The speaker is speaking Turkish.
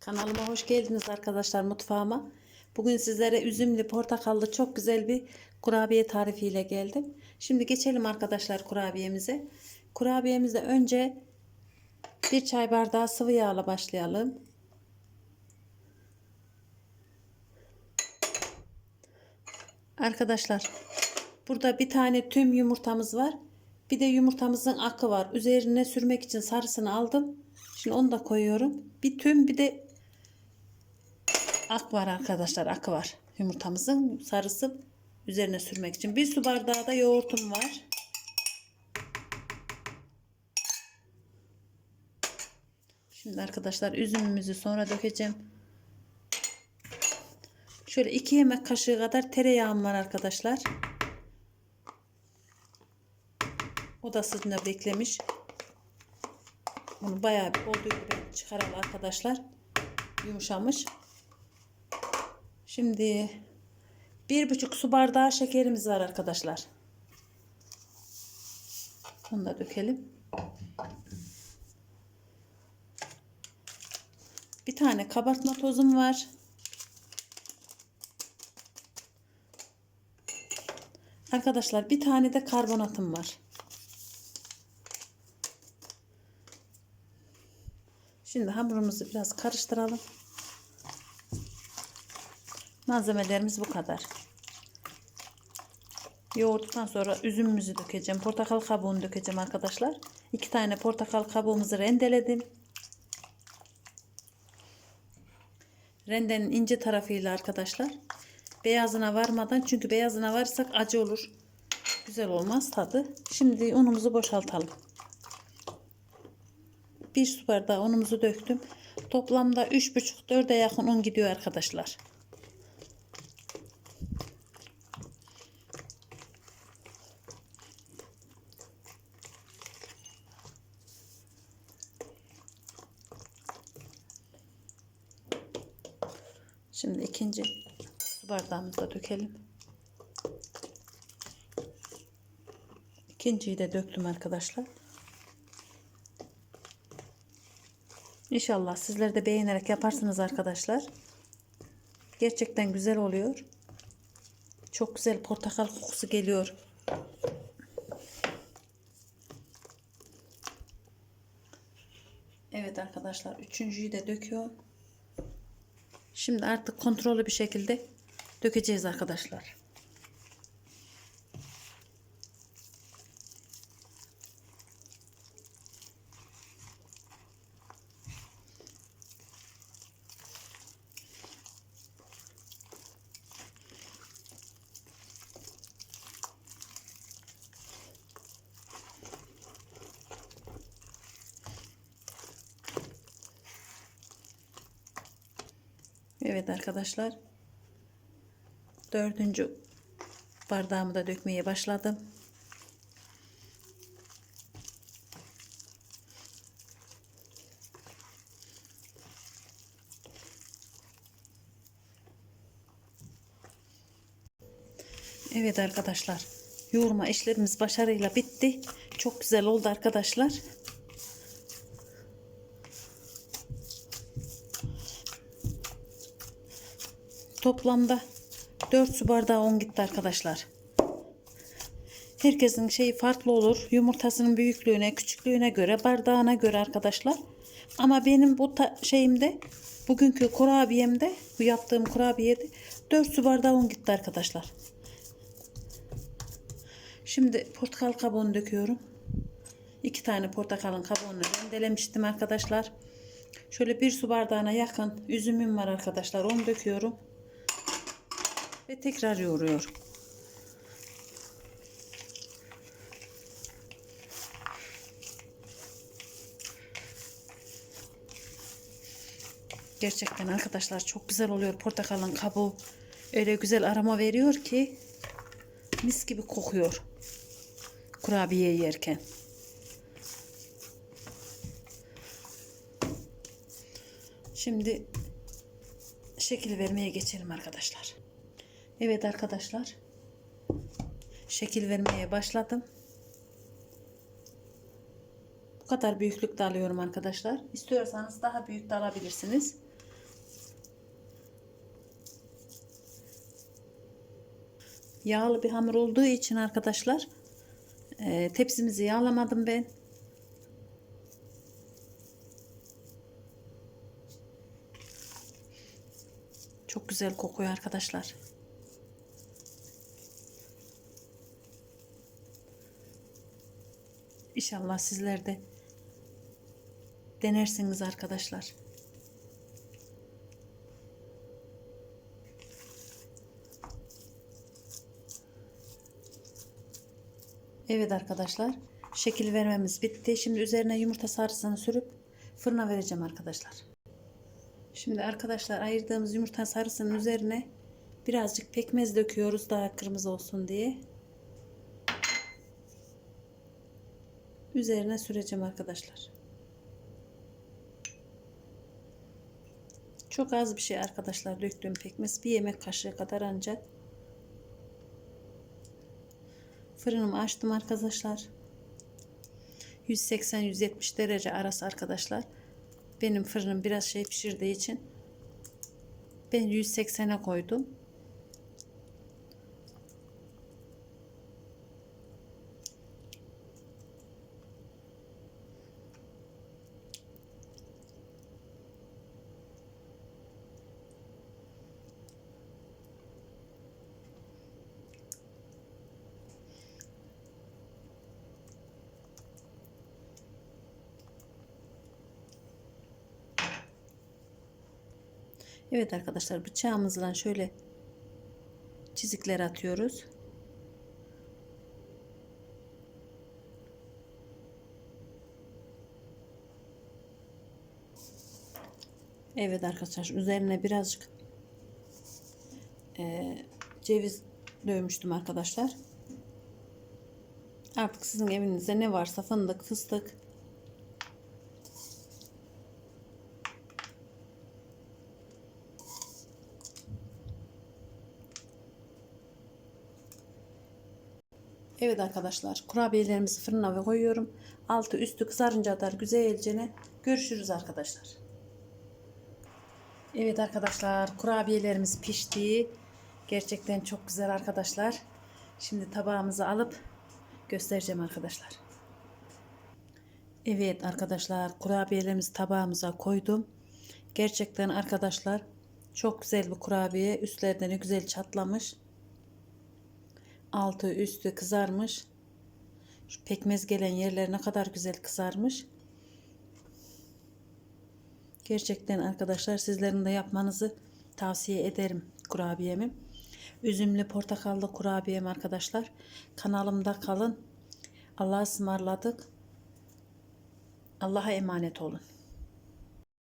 Kanalıma hoş geldiniz arkadaşlar mutfağıma. Bugün sizlere üzümlü portakallı çok güzel bir kurabiye tarifiyle geldim. Şimdi geçelim arkadaşlar kurabiyemize. Kurabiyemize önce bir çay bardağı sıvı yağla başlayalım. Arkadaşlar burada bir tane tüm yumurtamız var. Bir de yumurtamızın akı var. Üzerine sürmek için sarısını aldım. Şimdi onu da koyuyorum. Bir tüm bir de ak var arkadaşlar. Akı var. Yumurtamızın sarısı üzerine sürmek için. Bir su bardağı da yoğurtum var. Şimdi arkadaşlar üzümümüzü sonra dökeceğim. Şöyle iki yemek kaşığı kadar tereyağım var arkadaşlar. O da sırtına beklemiş. Bunu bayağı bir olduğu gibi çıkaralım arkadaşlar. Yumuşamış. Şimdi bir buçuk su bardağı şekerimiz var arkadaşlar. Bunu da dökelim. Bir tane kabartma tozum var. Arkadaşlar bir tane de karbonatım var. Şimdi hamurumuzu biraz karıştıralım. Malzemelerimiz bu kadar. Yoğurduktan sonra üzümümüzü dökeceğim. Portakal kabuğunu dökeceğim arkadaşlar. İki tane portakal kabuğumuzu rendeledim. Rendenin ince tarafıyla arkadaşlar. Beyazına varmadan çünkü beyazına varsak acı olur. Güzel olmaz tadı. Şimdi unumuzu boşaltalım. Bir su bardağı unumuzu döktüm. Toplamda 3,5-4'e yakın un gidiyor arkadaşlar. Şimdi ikinci su bardağımızı da dökelim. İkinciyi de döktüm arkadaşlar. İnşallah sizler de beğenerek yaparsınız arkadaşlar. Gerçekten güzel oluyor. Çok güzel portakal kokusu geliyor. Evet arkadaşlar üçüncüyü de döküyorum. Şimdi artık kontrollü bir şekilde dökeceğiz arkadaşlar. Evet arkadaşlar. Dördüncü bardağımı da dökmeye başladım. Evet arkadaşlar. Yoğurma işlerimiz başarıyla bitti. Çok güzel oldu arkadaşlar. Toplamda 4 su bardağı un gitti arkadaşlar. Herkesin şeyi farklı olur. Yumurtasının büyüklüğüne, küçüklüğüne göre, bardağına göre arkadaşlar. Ama benim bu şeyimde, bugünkü kurabiyemde, bu yaptığım kurabiyede 4 su bardağı un gitti arkadaşlar. Şimdi portakal kabuğunu döküyorum. 2 tane portakalın kabuğunu rendelemiştim arkadaşlar. Şöyle bir su bardağına yakın üzümüm var arkadaşlar. Onu döküyorum ve tekrar yoğuruyor. Gerçekten arkadaşlar çok güzel oluyor portakalın kabuğu. Öyle güzel aroma veriyor ki mis gibi kokuyor. Kurabiye yerken. Şimdi şekil vermeye geçelim arkadaşlar. Evet arkadaşlar. Şekil vermeye başladım. Bu kadar büyüklükte alıyorum arkadaşlar. İstiyorsanız daha büyük de alabilirsiniz. Yağlı bir hamur olduğu için arkadaşlar e, tepsimizi yağlamadım ben. Çok güzel kokuyor arkadaşlar. İnşallah sizler de denersiniz arkadaşlar. Evet arkadaşlar. Şekil vermemiz bitti. Şimdi üzerine yumurta sarısını sürüp fırına vereceğim arkadaşlar. Şimdi arkadaşlar ayırdığımız yumurta sarısının üzerine birazcık pekmez döküyoruz daha kırmızı olsun diye. Üzerine süreceğim arkadaşlar. Çok az bir şey arkadaşlar döktüğüm pekmez. Bir yemek kaşığı kadar ancak. Fırınımı açtım arkadaşlar. 180-170 derece arası arkadaşlar. Benim fırınım biraz şey pişirdiği için ben 180'e koydum. Evet arkadaşlar bıçağımızla şöyle çizikler atıyoruz. Evet arkadaşlar üzerine birazcık eee, ceviz dövmüştüm arkadaşlar. Artık sizin evinizde ne varsa fındık, fıstık Evet arkadaşlar kurabiyelerimizi fırına koyuyorum. Altı üstü kızarınca kadar güzelce görüşürüz arkadaşlar. Evet arkadaşlar kurabiyelerimiz pişti. Gerçekten çok güzel arkadaşlar. Şimdi tabağımızı alıp göstereceğim arkadaşlar. Evet arkadaşlar kurabiyelerimizi tabağımıza koydum. Gerçekten arkadaşlar çok güzel bir kurabiye. Üstlerden güzel çatlamış. Altı üstü kızarmış. Şu pekmez gelen yerler ne kadar güzel kızarmış. Gerçekten arkadaşlar sizlerin de yapmanızı tavsiye ederim kurabiyemi. Üzümlü portakallı kurabiyem arkadaşlar. Kanalımda kalın. Allah'a ısmarladık. Allah'a emanet olun.